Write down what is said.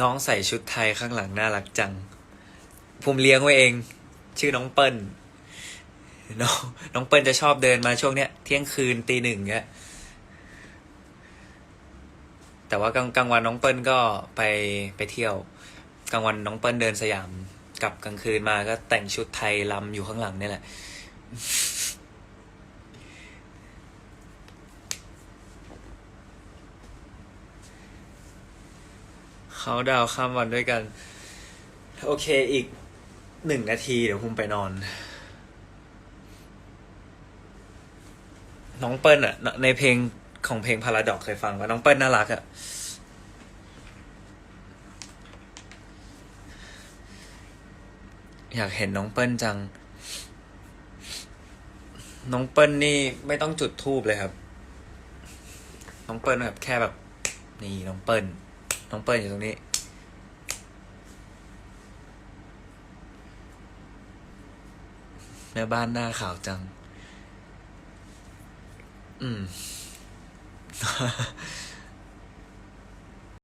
น้องใส่ชุดไทยข้างหลังน่ารักจัง ผมเลี้ยงไว้เอง ชื่อน้องเปิ้ลน้องน้องเปิ้ลจะชอบเดินมาช่วงเนี้ยเที่ยงคืนตีหนึ่งเงี้ยแต่ว่ากลางกลางวันน้องเปิ้ลก็ไปไปเที่ยว กลางวันน้องเปิ้ลเดินสยามกลับกลางคืนมาก็แต่งชุดไทยลำอยู่ข้างหลังนี่แหละ เขาดาวข้ามวันด้วยกัน โอเคอีกหนึ่งนาทีเดี๋ยวภูมิไปนอน น้องเปิ้ลอะในเพลงของเพลงพาราดอกเคยฟังว่าน้องเปิ้ลน่ารักอะอยากเห็นน้องเปิ้ลจัง น้องเปิ้ลนี่ไม่ต้องจุดทูบเลยครับ น้องเปิ้ลแบบแค่แบบ นี่น้องเปิ้ล น้องเปิ้ลอยู่ตรงนี้ แม่บ้านหน้าขาวจัง อืม